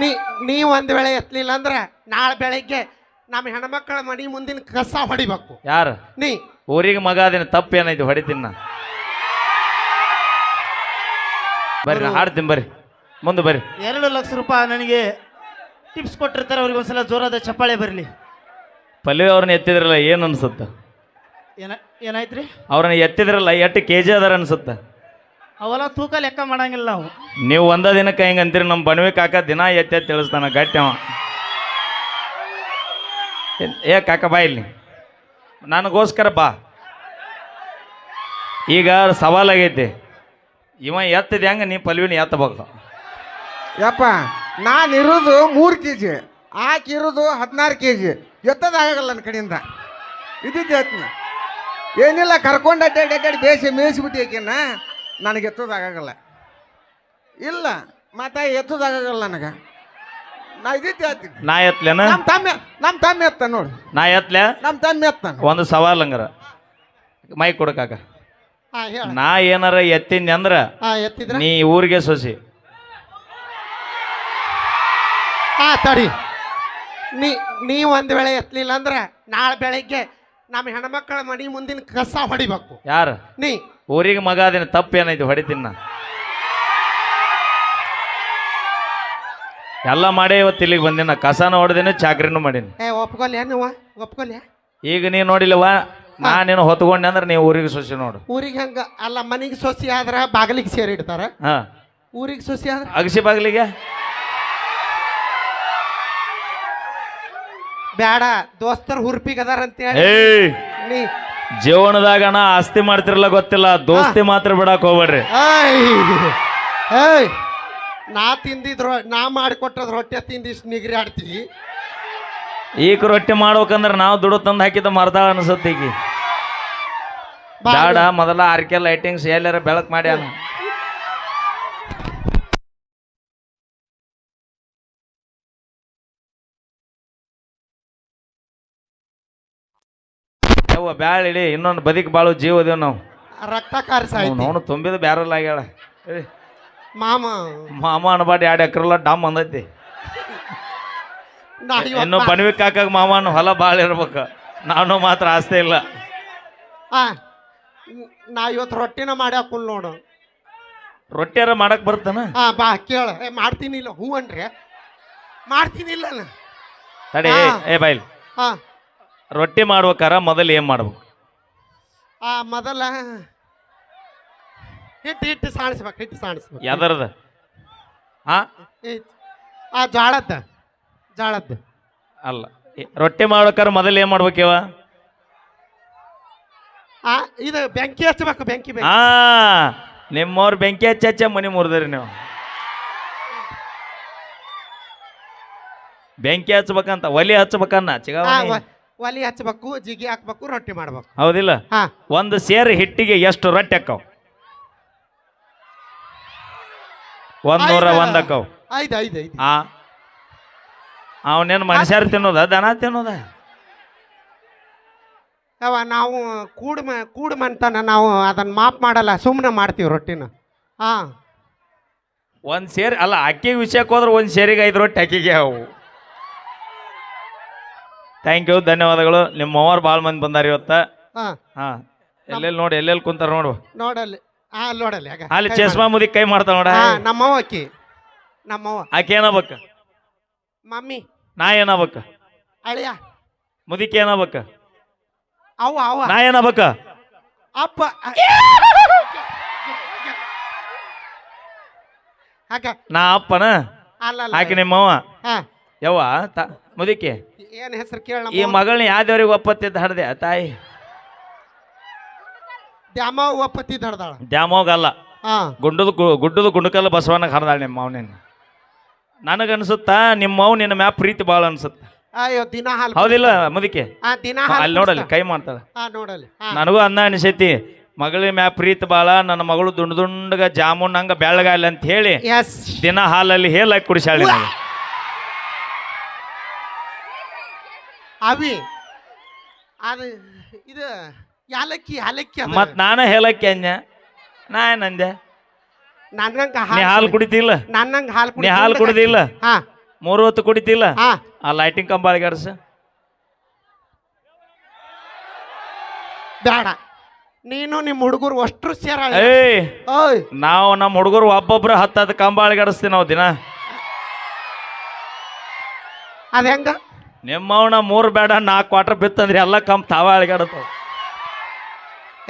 ನೀ ನೀ ಒಂದ್ ವೇಳೆ ಎತ್ತಲಿಲ್ಲ ಅಂದ್ರೆ ನಾಳೆ ಬೆಳಗ್ಗೆ ನಮ್ಮ ಹೆಣ್ಮಕ್ಳ ಮನಿ ಮುಂದಿನ ಕಸ ಹೊಡಿಬೇಕು. ಯಾರು? ನೀ. ಊರಿಗೆ ಮಗ ಅದೇನು ತಪ್ಪು ಏನೈತಿ ಹೊಡಿತೀನಿ ನಾ. ಬರ್ರಿ ನಾ ಹಾಡ್ತೀನಿ ಬರ್ರಿ. ಮುಂದೆ ಬರ್ರಿ. ಎರಡು ಲಕ್ಷ ರೂಪಾಯಿ ನನಗೆ ಟಿಪ್ಸ್ ಕೊಟ್ಟಿರ್ತಾರೆ ಅವ್ರಿಗೆ ಒಂದ್ಸಲ ಜೋರಾದ ಚಪ್ಪಾಳೆ ಬರಲಿ. ಪಲ್ವಿ ಅವ್ರನ್ನ ಎತ್ತಿದ್ರಲ್ಲ ಏನು ಅನ್ಸುತ್ತೆ? ಏನ ರೀ ಅವ್ರನ್ನ ಎತ್ತಿದ್ರಲ್ಲ ಎಷ್ಟು ಕೆ ಜಿ ಅದಾರ ಅನ್ಸುತ್ತ? ಅವೆಲ್ಲ ತೂಕ ಲೆಕ್ಕ ಮಾಡಂಗಿಲ್ಲ ನಾವು. ನೀವು ಒಂದ ದಿನಕ್ಕೆ ಹೆಂಗೆ ಅಂತೀರಿ? ನಮ್ಮ ಬಣವೆ ಕಾಕ ದಿನ ಎತ್ತಿ ತಿಳಿಸ್ತಾನ ಗಟ್ಟಿ ಅವ. ಏ- ಏ ಕಾಕ ಬಾ ಇಲ್ಲಿ. ನನಗೋಸ್ಕರ ಬಾ. ಈಗ ಸವಾಲಾಗೈತಿ ಇವ ಎತ್ತದ ಹೆಂಗೆ ನೀ ಪಲ್ವಿನ ಎತ್ತಬೇಕು? ಯಪ್ಪ ನಾನು ಇರೋದು ಮೂರು ಕೆ ಜಿ ಆಕಿರೋದು ಇರೋದು ಹದಿನಾರು ಕೆ ಜಿ ಎತ್ತದಾಗಲ್ಲ ನನ್ನ ಕಡೆಯಿಂದ. ಇದ್ದಿದ್ದು ಎತ್ನ ಏನಿಲ್ಲ ಕರ್ಕೊಂಡು ಅಡ್ಡಾಡಿ ಅಡ್ಡಾಡಿ ಬೇಸಿ ಮೇಯಿಸ್ಬಿಟ್ಟು ಏಕೆನ ನನಗೆ ಎತ್ತೋದಾಗಲ್ಲ ಇಲ್ಲ ಮತ್ತೆ ಎತ್ತೋದಾಗಲ್ಲ ನನಗೆ. ನಾ ಇದ್ದಿದ್ದೆ ಹೇಳ್ತೀನಿ ನಾ ಎತ್ಲೇನ ನಮ್ಮ ತಮ್ಮ ನಮ್ಮ ತಮ್ಮ ಎತ್ತ ನೋಡಿ. ನಾ ಎತ್ಲೆ? ನಮ್ಮ ತಮ್ಮ ಎತ್ತಾನ ಒಂದು ಸವಾಲ್ ಹಂಗಾರ. ಮೈ ಕೊಡಕಾಕ ಹಾಂ ಹೇಳ. ನಾ ಏನಾರ ಎತ್ತೀನಿ ಅಂದ್ರೆ ಹಾಂ ಎತ್ತಿದ್ರ? ನೀ ಊರಿಗೆ ಸೊಸಿ. ಹಾಂ ತಡಿ. ನೀ ನೀ ಒಂದು ವೇಳೆ ಎತ್ತಲಿಲ್ಲ ಅಂದ್ರೆ ನಾಳೆ ಬೆಳಗ್ಗೆ ನಮ್ಮ ಹೆಣ್ಮಕ್ಳ ಮನಿ ಮುಂದಿನ ಕಸ ಹೊಡಿಬೇಕು. ಯಾರು? ನೀ. ಊರಿಗೆ ಮಗ ಅದೇನು ತಪ್ಪು ಏನೈತಿ ಹೊಡಿತೀನಿ ನಾ. ಎಲ್ಲ ಮಾಡೇ ಇವತ್ತು ಇಲ್ಲಿಗೆ ಬಂದಿನ ಕಸನ ಹೊಡೆದಿನಿ ಚಾಕ್ರಿನೂ ಮಾಡೀನಿ. ಏ ಒಪ್ಕೊಲ್ಯ ನೀವು? ಒಪ್ಕೊಲ್ಯಾ? ಈಗ ನೀ ನೋಡಿಲ್ಲವ ನಾ ನೀನು ಹೊತ್ಕೊಂಡೆ ಅಂದ್ರೆ ನೀವು ಊರಿಗೆ ಸೊಸಿ ನೋಡು. ಊರಿಗೆ ಹಂಗ? ಅಲ್ಲ ಮನಿಗೆ ಸೊಸಿ ಆದ್ರೆ ಬಾಗಿಲಿಗೆ ಸೇರಿ ಇಡ್ತಾರ ಹಾ. ಊರಿಗೆ ಸೊಸಿ ಆದ್ರೆ ಅಗಸಿ ಬಾಗಿಲಿಗೆ? ಬ್ಯಾಡ ದೋಸ್ತರ್ ಹುರ್ಪಿಗೆ ಅದಾರ ಅಂತೇಳಿ. ಏಯ್ ನೀ ಜೀವನದಾಗ ಅಣ್ಣ ಆಸ್ತಿ ಮಾಡ್ತಿರಲ್ಲ ಗೊತ್ತಿಲ್ಲ ದೋಸ್ತಿ ಮಾತ್ರ ಬಿಡಕ್ ಹೋಗ್ಬೇಡ್ರಿ. ಏಯ್ ಏಯ್ ನಾ ತಿಂದಿದ್ರು ನಾ ಮಾಡಿಕೊಟ್ಟದ್ ರೊಟ್ಟೆ ತಿಂದಿಷ್ಟು ನಿಗ್ರಿ ಆಡ್ತೀವಿ. ಈಗ ರೊಟ್ಟಿ ಮಾಡ್ಬೇಕಂದ್ರೆ ನಾವು ದುಡ್ಡು ತಂದು ಹಾಕಿದ ಮರ್ದಾಳ ಅನ್ಸತ್ತೆ ಈಗ ಬಾ ಬೇಡ ಮೊದಲ ಆರ್ಕೆ ಲೈಟಿಂಗ್ಸ್ ಎಲ್ಲಾರ ಬೆಳಕ್ ಮಾಡ್ಯಾನ ಯವ್ವ ಬ್ಯಾಳ ಇಡಿ ಇನ್ನೊಂದು ಬದಿಕ್ ಬಾಳು ಜೀವ ಅದೇವ್ ನಾವು. ರಕ್ತ ಕಾರ್ಸ ಅವನು ತುಂಬಿದ ಬ್ಯಾರಲ್ಲ ಆಗ್ಯಾಳ. ಮಾಮ. ಮಾಮ ಅನ್ಬಾಡಿ ಎರಡು ಎಕ್ರಲ್ಲ ಡಮ್ ಅಂದೈತಿ ನಾ ಇನ್ನು ಇವತ್ತು ಬನ್ವಿ ಕಾಕಾಗ ಮಾಮನ ಹೊಲ ಭಾಳ ಇರ್ಬೇಕು. ನಾನು ಮಾತ್ರ ಆಸ್ತಿ ಇಲ್ಲ. ಆ, ನಾ ಇವತ್ತು ರೊಟ್ಟಿನ ಮಾಡ್ಯಾಕುಲ್ ನೋಡು. ರೊಟ್ಟಿಯಾರ ಮಾಡಕ್ ಬರ್ತಾನ? ಹಾ ಬಾ ಕೇಳ. ಏ ಮಾಡ್ತೀನಿ ಇಲ್ಲ ಹೂ ಅನ್ರಿ ಮಾಡ್ತೀನಿ ಇಲ್ಲ. ತಡಿ ಹಾ. ಏ ಬಾಯ್ಲಿ ಹಾ ರೊಟ್ಟಿ ಮಾಡ್ಬೇಕಾರ ಮೊದಲು ಏನು ಮಾಡ್ಬೇಕು? ಆ ಮೊದಲ ಹಿಟ್ಟು ಹಿಟ್ಟು ಸಾಣಿಸ್ಬೇಕು ಹಿಟ್ಟು ಸಾಣಿಸ್ಬೇಕು. ಯಾವ್ದರದ ಹಾ ಹಿಟ್. ಆ ಜ್ವಾಳದ ಜಾಳದ್ದ. ಅಲ್ಲ. ರೊಟ್ಟಿ ಮಾಡ್ಬೇಕಾರ ಮೊದಲು ಏನ್ ಮಾಡ್ಬೇಕಿವ ಆ ಇದು ಬೆಂಕಿ ಹಚ್ಚಬೇಕು ಬೆಂಕಿ ಬೆಂಕಿ. ಹಾ ನಿಮ್ಮವ್ರ ಬೆಂಕಿ ಹಚ್ಚ ಹಚ್ಚ ಮನಿ ಮುರಿದ್ರಿ ನೀವು. ಬೆಂಕಿ ಹಚ್ಬೇಕಂತ ಒಲಿ ಹಚ್ಬೇಕನ್ನ ಆ, ಚಿಗಾವಣಿ ಒಲಿ ಹಚ್ಚಬೇಕು ಜಿಗಿ ಹಾಕ್ಬೇಕು ರೊಟ್ಟಿ ಮಾಡ್ಬೇಕು. ಹೌದಿಲ್ಲ? ಹಾ. ಒಂದು ಸೇರು ಹಿಟ್ಟಿಗೆ ಎಷ್ಟು ರೊಟ್ಟಿ ಅಕ್ಕವು ಒಂದೂರ. ಒಂದ್ ಅಕ್ಕಾವ್ ಐದು ಐದು ಐದು. ಆ. ಅವನೇನು ಮನುಷ್ಯರು ತಿನ್ನೋದ ದನ ತಿನ್ನೋದ? ಅವ ನಾವು ಕೂಡ್ ಮ ಕೂಡ್ ಮಂತಾನ ನಾವು ಅದನ್ನ ಮಾಪ್ ಮಾಡಲ್ಲ ಸುಮ್ಮನೆ ಮಾಡ್ತೀವಿ ರೊಟ್ಟಿನ. ಹಾ. ಒಂದ್ ಸೇರಿ ಅಲ್ಲ ಅಕ್ಕಿ ವಿಷಯಕ್ಕೆ ಹೋದ್ರೆ ಒಂದ್ ಸೇರಿಗೆ ಐದು ರೊಟ್ಟಿ ಅಕ್ಕಿಗೆ ಅವು. ಥ್ಯಾಂಕ್ ಯು ಧನ್ಯವಾದಗಳು. ನಿಮ್ಮ ಅವ್ರು ಭಾಳ ಮಂದಿ ಬಂದಾರ ಇವತ್ತ. ಹಾ. ಹಾ ಎಲ್ಲೆಲ್ಲಿ ನೋಡಿ ಎಲ್ಲೆಲ್ಲಿ ಕುಂತಾರ ನೋಡು. ನೋಡಲ್ಲಿ. ಹಾ ನೋಡಲ್ಲಿ ಆಗ. ಅಲ್ಲಿ ಕೈ ಚಸ್ಮಾ ಮುದಿ ಕೈ ಮಾಡ್ತಾ ನೋಡ. ಮಾಡು. ಹಾ ನಮ್ಮವ್ವ ಅಕ್ಕಿ ನಮ್ಮವ್ವ. ಆಕೆ ಏನಬೇಕ ಮಮ್ಮಿ. ನಾ ಏನಬೇಕ ಅಳಿಯ. ಮುದಿಕೆ ಏನಬೇಕ ಅವ್ವ ಅವ್ವ. ನಾ ಏನಬೇಕ ಅಪ್ಪ. ಹಾಗ ನಾ ಅಪ್ಪನ? ಅಲ್ಲ ಆಕೆ ನಿಮ್ಮವ ಹಾ. ಯವ್ವ ತ ಮುದಿಕೆ ಏನ್ ಹೆಸರು ಕೇಳ ಈ ಮಗಳನ್ನ ಯಾವ್ದವ್ರಿಗೆ ಒಪ್ಪತ್ತಿದ್ದ ಹಡ್ದೆ ತಾಯಿ? ದ್ಯಾಮ ಒಪ್ಪತ್ತಿ ಹಡ್ದಾಳ? ದ್ಯಾಮೋಗಲ್ಲ ಹಾ. ಗುಡ್ಡದ ಗುಂಡಕಲ್ಲ ಬಸವನ ಹರಿದಾಳ ನಿಮ್ಮ ಅವನಿನ ನನಗನ್ಸುತ್ತಾ ನಿಮ್ಮ ಅವ್ ನಿನ್ನ ಮ್ಯಾಪ್ ಪ್ರೀತಿ ಭಾಳ ಅನ್ಸುತ್ತ. ಅಯ್ಯೋ ದಿನ ಹಾಲು ಹೌದಿಲ್ಲ ಮುದಿಕೆ? ದಿನ ಹಾಲು ಅಲ್ಲಿ ನೋಡಲ್ಲಿ ಕೈ ಮಾಡ್ತಾಳ. ಹಾ ನೋಡಲ್ಲಿ ಹಾ. ನನಗೂ ಅನ್ನ ಅನಿಸೈತಿ ಮಗಳ ಮ್ಯಾಪ್ ಪ್ರೀತಿ ಬಾಳ ನನ್ನ ಮಗಳು ದುಂಡ್ ದುಂಡಗ ಜಾಮೂನ್ ಹಂಗ ಬೆಳ್ಳಗಾಲ ಅಂತ ಹೇಳಿ ಎಸ್ ದಿನ ಹಾಲಲ್ಲಿ ಹೇಲಾಕಿ ಕುಡಿಸಾಳಿ ನನಗೆ. ಅವಿ. ಅದು ಇದು ಯಾಲಕ್ಕಿ ಯಾಲಕ್ಕಿ ಅದ. ಮತ್ ನಾನ ಹೇಳಕ್ಕೆ ಅನ್ಯ ನಾ ಏನಂದೆ ನನ್ನಂಗ ನೀ ಹಾಲು ಕುಡಿತಿಲ್ಲ? ನನ್ನಂಗ ಹಾಲು ನೀ ಹಾಲು ಕುಡಿದಿಲ್ಲ? ಹಾ. ಮೂರು ಹೊತ್ತು ಕುಡಿತಿಲ್ಲ? ಹಾ. ಆ ಲೈಟಿಂಗ್ ಕಂಬ ಅಳಗಾಡ್ಸ. ಬೇಡ ನೀನು ನಿಮ್ಮ ಹುಡುಗರು ಅಷ್ಟ್ರು ಸೇರ ಏಯ್. ಓಯ್. ನಾವು ನಮ್ಮ ಹುಡುಗರು ಒಬ್ಬೊಬ್ರು ಹತ್ತತ್ತು ಕಂಬ ಅಳಗಾಡಿಸ್ತೀವಿ ನಾವು ದಿನ. ಅದ ಹೆಂಗ? ನಿಮ್ಮವನ ಮೂರು ಬೇಡ ನಾಲ್ಕು ಕ್ವಾರ್ಟರ್ ಬಿತ್ತಂದ್ರೆ ಎಲ್ಲ ಕಮ್ ತಾವ ಅಳಿಗಾಡತಾವ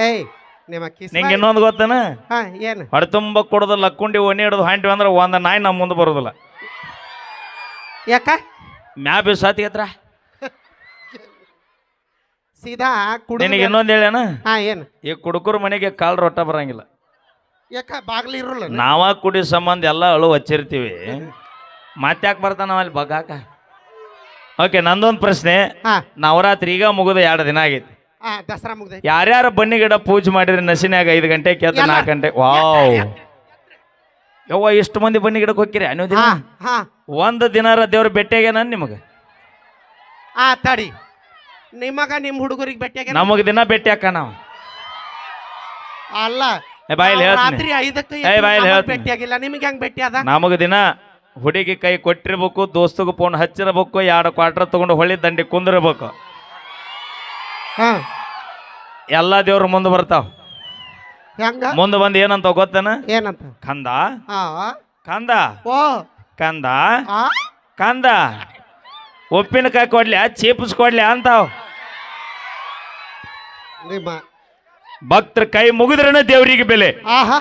ಏಯ್ ನಿಮ್ಮ ಕಿಸ್ ನಿಂಗೆ ಇನ್ನೊಂದು ಗೊತ್ತೇನ? ಹಾ ಏನು? ಹೊಡೆ ತುಂಬ ಕುಡ್ದು ಲಕ್ಕುಂಡಿ ಒಣಿ ಹಿಡಿದು ಹಾಂಟಿವಿ ಅಂದ್ರೆ ಒಂದು ನಾಯಿ ನಮ್ಮ ಮುಂದೆ ಬರೋದಿಲ್ಲ. ಯಾಕ? ಮ್ಯಾ ಬಿಸಾತಿ ಹತ್ರ. ಸೀದಾ ಕುಡಿ ನಿನಗೆ ಇನ್ನೊಂದು ಹೇಳ್ಯಾನ? ಹಾ ಏನು? ಈ ಕುಡುಕರ ಮನೆಗೆ ಕಾಲ್ ರೊಟ್ಟ ಬರಂಗಿಲ್ಲ. ಯಾಕ ಬಾಗ್ಲಿ ಇರಲ್ಲ ನಾವ ಕುಡಿ ಸಂಬಂಧ ಎಲ್ಲ ಅಳು ಹಚ್ಚಿರ್ತೀವಿ. ಮತ್ತ್ಯಾಕೆ ಬರ್ತಾನ ಅಲ್ಲಿ ಬಗಾಕ ಓಕೆ ನಂದೊಂದು ಪ್ರಶ್ನೆ. ಹಾ. ನವರಾತ್ರಿ ಈಗ ಮುಗಿದ ಎರಡು ದಿನ ಆಗೈತಿ. ಹಾ ದಸರಾ ಮುಗಿದ ಯಾರ್ಯಾರ ಬನ್ನಿ ಗಿಡ ಪೂಜೆ ಮಾಡಿದ್ರೆ ನಶಿನ್ಯಾಗ ಐದು ಗಂಟೆ ಕೆತ್ತ ಎಲ್ಲ. ನಾಲ್ಕು ಗಂಟೆ ವಾವ್. ಯವ್ವ ಎಷ್ಟು ಮಂದಿ ಬನ್ನಿ ಗಿಡಕ್ಕೆ ಹೋಗ್ತೀರಿ ಅನ್ನೋದಿಲ್ಲ ದಿನ? ಹಾ ಹಾ. ಒಂದು ದಿನಾರ ದೇವ್ರ ನಾನು ನಿಮಗೆ? ಆ ತಡಿ. ನಿಮಗ ನಿಮ್ಮ ಹುಡುಗರಿಗೆ ಭೇಟಿಯಾಗ ನಮಗೆ ದಿನ ಭೇಟಿ ಹಾಕ ನಾವು. ಅಲ್ಲ. ಏ ಬಾಯಲ್ಲಿ ನಾವು ಹೇಳ್ತೀನಿ. ರಾತ್ರಿ ಐದಕ್ಕೆ ಏ, ಬಾಯಲ್ಲಿ ಹೇಳ್ತೀನಿ. ಭೇಟಿಯಾಗಿಲ್ಲ ನಿಮಗೆ ಹೆಂಗ್ ಭೇಟಿ ಅದ? ನಮಗೆ ದಿನ ಹುಡುಗಿ ಕೈ ಕೊಟ್ಟಿರ್ಬೇಕು ದೋಸ್ತಗೆ ಫೋನ್ ಹಚ್ಚಿರ್ಬೇಕು ಎರಡು ಕ್ವಾರ್ಟರ್ ತಗೊಂಡು ಹೊಳಿ ದಂಡಿ ಕುಂದಿರ್ಬೇಕು. ಹಾಂ. ಎಲ್ಲ ದೇವ್ರ ಮುಂದೆ ಬರ್ತಾವ. ಹೆಂಗ? ಮುಂದೆ ಬಂದು ಏನಂತ ಗೊತ್ತೇನ? ಏನಂತ? ಕಂದ. ಕಂದ. ಓ. ಕಂದ. ಆ. ಕಂದ. ಉಪ್ಪಿನಕಾಯಿ ಕೊಡ್ಲ್ಯಾ ಚೀಪ್ಸ್ ಕೊಡ್ಲ್ಯಾ ಅಂತಾವ್. ನಿಮ್ಮ ಭಕ್ತರ ಕೈ ಮುಗಿದ್ರನ ದೇವರಿಗೆ ಬೆಲೆ. ಆಹಾ.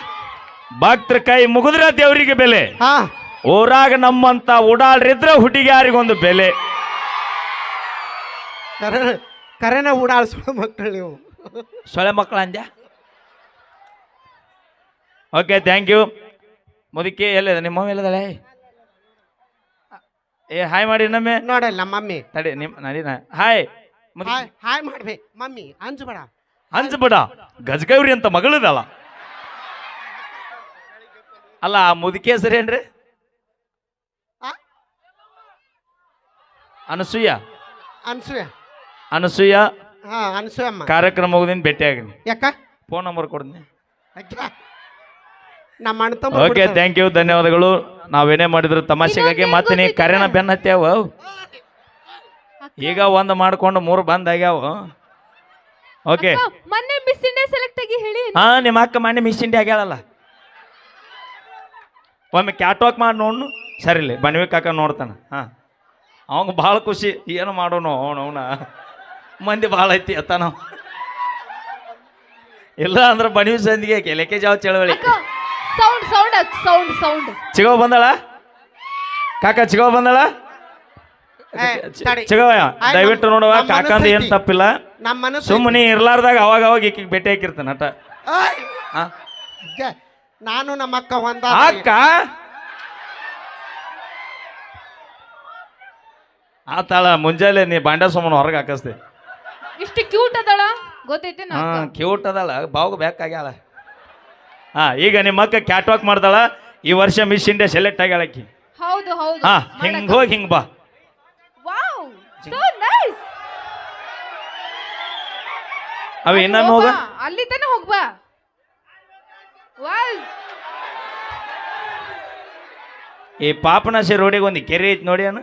ಭಕ್ತರ ಕೈ ಮುಗಿದ್ರ ದೇವರಿಗೆ ಬೆಲೆ. ಹಾ. ಊರಾಗ ನಮ್ಮಂತ ಉಡಾಳ್ರಿದ್ರ ಹುಡುಗಿಯಾರಿಗೊಂದು ಬೆಲೆ. ಕರೆ ಕರೆನ ಓಡಾಡ್ಸೋ ಮಕ್ಕಳು ನೀವು. ಸೊಳೆ ಮಕ್ಕಳ ಅಂದ್ಯಾ? ಓಕೆ ಥ್ಯಾಂಕ್ ಯು ಮುದುಕಿ ಎಲ್ಲಿದೆ? ನಿಮ್ಮ ಮಮ್ಮಿ ಎಲ್ಲಿದ್ದಾಳೆ? ಏ ಹಾಯ್ ಮಾಡಿ ನಮ್ಮೆ. ನೋಡಲ್ಲ ನಮ್ಮ ಮಮ್ಮಿ. ತಡಿ ನಿಮ್ ನಡಿ ನಾ ಹಾಯ್ ಮುದುಕಿ. ಹಾಯ್ ಹಾಯ್ ಮಾಡ್ಬೇ. ಮಮ್ಮಿ ಅಂಜಬೇಡ ಹಂಚ್ಬಿಡ ಗಜಗೌರಿ ಅಂತ ಮಗಳಿದಲ್ಲ ಅಲ್ಲ ಆ ಮುದುಕಿ ಹೆಸರು ಏನ್ರಿ ಆ? ಅನಸೂಯ? ಅನಸೂಯ. ಅನಸೂಯ? ಹಾ ಅನ್ಸೂಯಮ್ಮ ಕಾರ್ಯಕ್ರಮ ಮುಗಿದಿನ ಭೇಟಿ ಆಗಿನಿ ಯಾಕ? ಫೋನ್ ನಂಬರ್ ಕೊಡ್ತೀನಿ. ಅಕ್ಕ ನಮ್ಮ ಅಣ್ಣ ತಮ್ಮ ಓಕೆ ಥ್ಯಾಂಕ್ ಯು ಧನ್ಯವಾದಗಳು. ನಾವೇನೇ ಮಾಡಿದ್ರು ತಮಾಷೆಗಾಗಿ ಮತ್ತೆ ನೀ ಕರೆನ ಬೆನ್ನ ಹತ್ಯಾವ? ಈಗ ಒಂದು ಮಾಡ್ಕೊಂಡು ಮೂರು ಬಂದ್ ಆಗ್ಯಾವ. ಓಕೆ ಅಕ್ಕ, ಮೊನ್ನೆ ಮಿಸ್ ಇಂಡಿಯಾ ಸೆಲೆಕ್ಟ್ ಆಗಿ ಹೇಳಿ. ಹಾ ನಿಮ್ಮ ಅಕ್ಕ ಮನೆ ಮಿಸ್ ಇಂಡಿ ಆಗ್ಯಾಳಲ್ಲ. ಒಮ್ಮೆ ಕ್ಯಾಟ್ ವಾಕ್ ಮಾಡಿ ನೋಡ್ನು. ಸರಿಲಿ ಬನ್ವಿ ಕಾಕ ನೋಡ್ತಾನ. ಹಾ. ಅವಂಗ ಭಾಳ ಖುಷಿ ಏನು ಮಾಡೋನು ಅವನವನ ಅವನ ಮಂದಿ ಭಾಳ ಐತಿ ಅತ್ತ ನಾವು. ಇಲ್ಲ ಅಂದ್ರೆ ಬನ್ವಿ ಸಂದಿಗೆ ಕೆಲೆಕೆ ಜಾವ ಚಳವಳಿ. ಸೌಂಡ್ ಸೌಂಡ್ ಸೌಂಡ್ ಸೌಂಡ್ ಚಿಗೋ ಬಂದಳ? ಕಾಕ ಚಿಗೋ ಬಂದಳ. ಚಿಗವ ದಯವಿಟ್ಟು ನೋಡುವ ಕಾಕಂದ. ಏನ್ ತಪ್ಪಿಲ್ಲ. ಸುಮ್ಮನೆ ಇರ್ಲಾರ್ದಾಗ ಅವಾಗ ಅವಾಗ ಈಕಿಗೆ ಭೇಟಿ ಹಾಕಿರ್ತಾನ ಅಟ! ನಾನು ನಮ್ಮ ಅಕ್ಕ ಒಂದ ಅಕ್ಕ ಆತಾಳ ಮುಂಜಾನೆ ನೀ ಬಾಂಡ ಹೊರಗೆ ಹಾಕಿಸ್ತಿ. ಇಷ್ಟು ಕ್ಯೂಟ್ ಅದಾಳ? ಗೊತ್ತೈತೆ ಹಾ ಕ್ಯೂಟ್ ಅದಾಳ. ಬಾವು ಬೇಕಾಗ್ಯಾಳ. ಹಾ ಈಗ ನಿಮ್ಮ ಅಕ್ಕ ಕ್ಯಾಟ್ ವಾಕ್ ಮಾಡ್ದಾಳ. ಈ ವರ್ಷ ಮಿಸ್ ಇಂಡಿಯಾ ಸೆಲೆಕ್ಟ್ ಆಗ್ಯಾಳ ಆಕಿ ಹೌದು ಹೌದು. ಹಾ ಹಿಂಗ್ ಹೋಗಿ ಹಿಂಗ್ ಬಾ. ವಾವ್ ಸೋ ನೈಸ್ ಅವ ಇನ್ನೊಮ್ಮೆ ಹೋಗ. ಅಲ್ಲಿ ತಾನೆ ಹೋಗ್ಬಾ. ವಾವ್ ಈ ಪಾಪನಾಶಿ ರೋಡಿಗೆ ಒಂದು ಕೆರೆ ಐತಿ ನೋಡಿ ಅಣ್ಣ.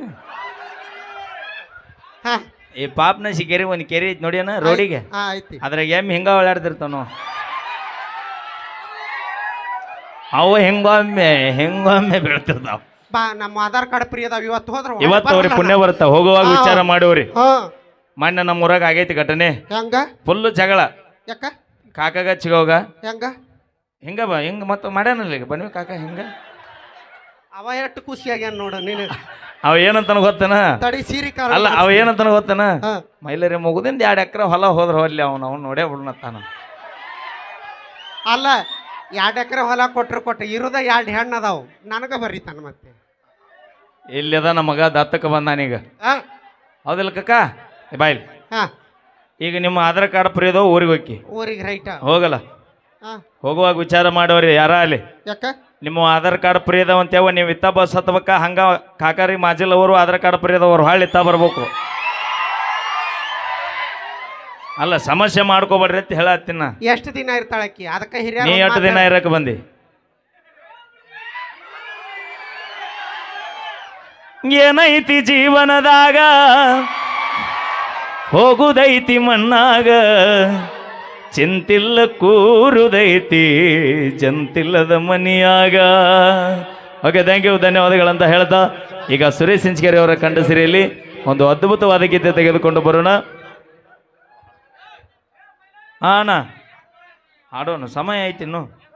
ಹಾ. ಈ ಪಾಪನಾಶಿ ಕೆರೆ ಒಂದು ಕೆರೆ ಐತಿ ನೋಡಿ ಅಣ್ಣ ರೋಡಿಗೆ. ಹಾ ಐತಿ ಅದ್ರಾಗ ಎಮ್ಮೆ ಹಿಂಗ ಓಡಾಡ್ತಿರ್ತಾವ ಅವು ಹೆಂಗೊಮ್ಮೆ ಹೆಂಗೊಮ್ಮೆ ಬೀಳ್ತಿರ್ತಾವ. ಬಾ ನಮ್ಮ ಆಧಾರ್ ಕಾರ್ಡ್ ಫ್ರೀ ಅದಾವ ಇವತ್ತು ಹೋದ್ರ. ಇವತ್ತು ಅವ್ರಿಗೆ ಪುಣ್ಯ ಬರ್ತಾವ ಹೋಗುವಾಗ ಹಾ. ವಿಚಾರ ಮಾಡೋರಿ ಹಾ. ಮೊನ್ನೆ ನಮ್ಮ ಊರಾಗ ಆಗೈತಿ ಘಟನೆ. ಹೆಂಗ? ಫುಲ್ ಜಗಳ. ಯಾಕ? ಕಾಕಾಗ ಚಿಗೋಗ ಹೆಂಗ? ಹಿಂಗ ಬಾ ಹಿಂಗ ಮತ್ತೆ ಮಾಡ್ಯಾನಲ್ಲ ಈಗ ಬನ್ನಿ ಕಾಕ ಹಿಂಗ. ಅವ ಎಷ್ಟು ಖುಷಿ ಆಗ್ಯಾನ ನೋಡು ನೀನು. ಅವ ಏನಂತನ ಗೊತ್ತನ? ತಡಿ ಸೀರಿ ಕಾರ ಅಲ್ಲ ಅವ ಏನಂತನ ಗೊತ್ತನ? ಮೈಲರಿ ಮುಗುದಿಂದ ಎರಡು ಎಕರೆ ಹೊಲ ಹೋದ್ರ ಹೋಗ್ಲಿ ಅವನು ಅವ್ನು ನೋಡೇ ಬಿಡ್ನತ್ತಾನ ಅಲ್ಲ ಎರಡು ಎಕರೆ ಹೊಲ ಕೊಟ್ರು ಕೊಟ್ಟ ಇರುದ ಎರಡು ಹೆಣ್ಣು ಅದಾವು. ನನಗ ಬರೀತಾನ ಮತ್ತೆ. ಇಲ್ಲದ ನಮಗ ಮಗ ದತ್ತಕ್ಕೆ ಬಂದಾನೀಗ ಹೌದಿಲ್ಲ ಕಕ್ಕ ಬಾಯ್ಲಿ ಹಾ. ಈಗ ನಿಮ್ಮ ಆಧಾರ್ ಕಾರ್ಡ್ ಪ್ರಿಯದೋ ಊರಿಗೆ ಹೋಗಿ. ಊರಿಗೆ ರೈಟ. ಹೋಗಲ್ಲ. ಹೋಗುವಾಗ ವಿಚಾರ ಮಾಡೋರಿ ಯಾರ ಅಲ್ಲಿ? ಯಾಕ? ನಿಮ್ಮ ಆಧಾರ್ ಕಾರ್ಡ್ ಪ್ರಿಯದವ ಅಂತೇವ ನೀವು ಇತ್ತ ಬಸ್ ಹತ್ಬೇಕ ಹಂಗ ಕಾಕಾರಿ ಮಾಜಿಲ್ ಅವರು ಆಧಾರ್ ಕಾರ್ಡ್ ಪ್ರಿಯದವರು ಹಾಳು ಇತ್ತ ಬರ್ಬೇಕು. ಅಲ್ಲ ಸಮಸ್ಯೆ ಮಾಡ್ಕೋಬೇಡ್ರಿ ಅಂತ ಹೇಳತ್ತಿನ. ಎಷ್ಟು ದಿನ ಇರ್ತಾಳಕ್ಕಿ ಅದಕ್ಕೆ ಹಿರಿಯ ನೀ ಎಷ್ಟು ದಿನ ಇರಕ್ ಬಂದಿ? ಏನೈತಿ ಜೀವನದಾಗ? ಹೋಗುದೈತಿ ಮಣ್ಣಾಗ? ಚಿಂತಿಲ್ಲ ಕೂರುದೈತಿ, ಜಂತಿಲ್ಲದ ಮನಿಯಾಗ. ಓಕೆ ಥ್ಯಾಂಕ್ ಯು ಧನ್ಯವಾದಗಳಂತ ಹೇಳ್ತಾ, ಈಗ ಸುರೇಶ್ ಸಿಂಚಕೇರಿ ಅವರ ಕಂಡ ಸಿರಿಯಲ್ಲಿ ಒಂದು ಅದ್ಭುತವಾದ ಗೀತೆ ತೆಗೆದುಕೊಂಡು ಬರೋಣ. ಹಾ ಅಣ್ಣ. ಆಡೋಣ ಸಮಯ ಆಯ್ತು ಇನ್ನು.